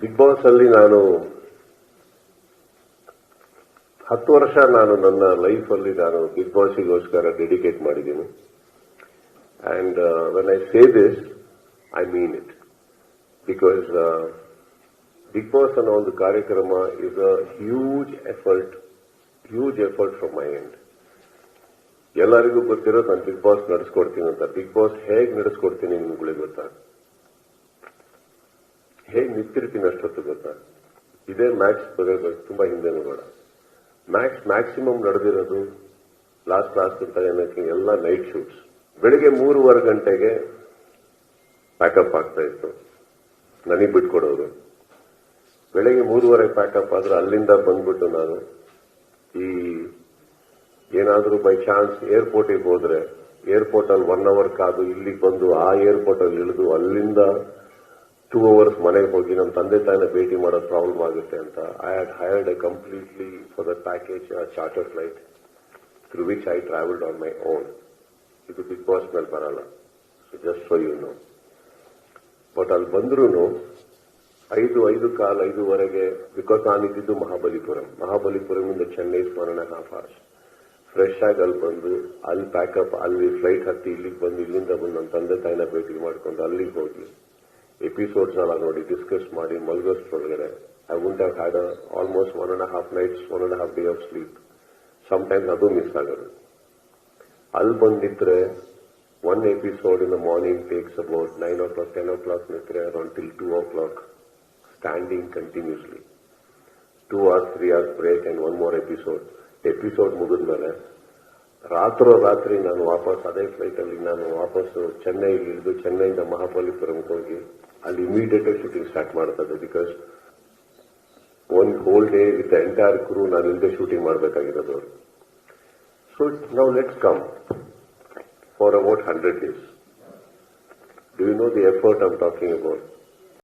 Big boss ಅಲ್ಲಿ ನಾನು ಹತ್ತು ವರ್ಷ ನಾನು ನನ್ನ ಲೈಫ್ ಅಲ್ಲಿ ನಾನು ಬಿಗ್ ಬಾಸ್ಗೋಸ್ಕರ ಡೆಡಿಕೇಟ್ ಮಾಡಿದ್ದೀನಿ. And when I say this I mean it because big boss ಅನ್ನೋ ಒಂದು ಕಾರ್ಯಕ್ರಮ is a huge effort huge effort from my end ಎಲ್ಲರಿಗೂ ಗೊತ್ತಿರೋದು ನಾನು ಬಿಗ್ ಬಾಸ್ ನಡೆಸ್ಕೊಡ್ತೀನಿ ಅಂತ. ಬಿಗ್ ಬಾಸ್ ಹೇಗೆ ನಡೆಸ್ಕೊಡ್ತೀನಿ ನಿಮ್ಗಳಿಗೆ ಗೊತ್ತಾ? ಹೇಗೆ ನಿಂತಿರ್ತೀನಿ ಅಷ್ಟೊತ್ತು ಗೊತ್ತಾ? ಇದೇ ಮ್ಯಾಕ್ಸ್ ಬಗ್ಗೆ ತುಂಬಾ ಹಿಂದೆ ಬೇಡ ಮ್ಯಾಕ್ಸ್ ಮ್ಯಾಕ್ಸಿಮಮ್ ನಡೆದಿರೋದು ಲಾಸ್ಟ್ ಲಾಸ್ಟ್ ಅಂತ ಏನಕ್ಕೆ ಎಲ್ಲ ನೈಟ್ ಶೂಟ್ಸ್ ಬೆಳಿಗ್ಗೆ ಮೂರುವರೆ ಗಂಟೆಗೆ ಪ್ಯಾಕಪ್ ಆಗ್ತಾ ಇತ್ತು. ನನಗೆ ಬಿಟ್ಕೊಡೋರು. ಬೆಳಿಗ್ಗೆ ಮೂರುವರೆ ಪ್ಯಾಕಪ್ ಆದ್ರೆ ಅಲ್ಲಿಂದ ಬಂದ್ಬಿಟ್ಟು ನಾನು ಈ ಏನಾದರೂ ಬೈ ಚಾನ್ಸ್ ಏರ್ಪೋರ್ಟಿಗೆ ಹೋದ್ರೆ ಏರ್ಪೋರ್ಟ್ ಅಲ್ಲಿ ಒನ್ ಅವರ್ ಕಾದು ಇಲ್ಲಿಗೆ ಬಂದು ಆ ಏರ್ಪೋರ್ಟ್ ಅಲ್ಲಿ ಇಳಿದು ಅಲ್ಲಿಂದ ಟೂ ಅವರ್ಸ್ ಮನೆಗೆ ಹೋಗಿ ನಮ್ಮ ತಂದೆ ತಾಯಿನ ಭೇಟಿ ಮಾಡೋದು ಪ್ರಾಬ್ಲಮ್ ಆಗುತ್ತೆ ಅಂತ. I had hired a completely for the package charter flight through which I travelled on my own ಇದು ಬಿಗ್ ಬಾಸ್ ಮೇಲೆ ಬರಲ್ಲ so just for you know but ಅಲ್ಲಿ ಬಂದ್ರೂ ಐದು ಐದು ಕಾಲ್, ಐದುವರೆಗೆ ಬಿಕಾಸ್ ಇದ್ದಿದ್ದು ಮಹಾಬಲಿಪುರಂ. ಮಹಾಬಲಿಪುರಮಿಂದ ಚೆನ್ನೈ ಸ್ಮರಣ ಹಾಫ್ ಅವರ್ಸ್ ಫ್ರೆಶ್ ಆಗಿ ಅಲ್ಲಿ ಬಂದು, ಅಲ್ಲಿ ಪ್ಯಾಕಪ್ ಅಲ್ಲಿ ಫ್ಲೈಟ್ ಹತ್ತಿ ಇಲ್ಲಿಗೆ ಬಂದು, ಇಲ್ಲಿಂದ ಬಂದು ನನ್ನ ತಂದೆ ತಾಯಿನ ಭೇಟಿ ಮಾಡ್ಕೊಂಡು ಅಲ್ಲಿಗೆ ಹೋಗಿ. ಎಪಿಸೋಡ್ಸ್ ಎಲ್ಲ ನೋಡಿ ಡಿಸ್ಕಸ್ ಮಾಡಿ ಮಲ್ಗೋಷ್ಟ್ರೊಳಗಡೆ I won't have had almost one and half nights one and half day of sleep sometimes ಅದು ಮಿಸ್ ಆಗೋದು. ಅಲ್ಲಿ ಬಂದಿದ್ರೆ one episode in the morning takes about nine o'clock ten o'clock ನಿತ್ರೆ around till two o'clock standing continuously two hours three hours break and one more episode episode ಮುಗಿದ್ಮೇಲೆ ರಾತ್ರೋ ರಾತ್ರಿ ನಾನು ವಾಪಸ್, ಅದೇ ಫ್ಲೈಟ್ ಅಲ್ಲಿ ನಾನು ವಾಪಸ್ ಚೆನ್ನೈಗೆ ಇಳಿದು ಚೆನ್ನೈಯಿಂದ ಮಹಾಬಲಿಪುರಂಗೆ ಹೋಗಿ ಅಲ್ಲಿ ಇಮಿಡಿಯೇಟ್ ಶೂಟಿಂಗ್ ಸ್ಟಾರ್ಟ್ ಮಾಡ್ತದೆ because one whole day with entire crew ನಾನು ಇಲ್ಲದೆ ಶೂಟಿಂಗ್ ಮಾಡಬೇಕಾಗಿರೋದು. ಸೊ ನಾವು let's come for about hundred days do you know the effort I'm talking about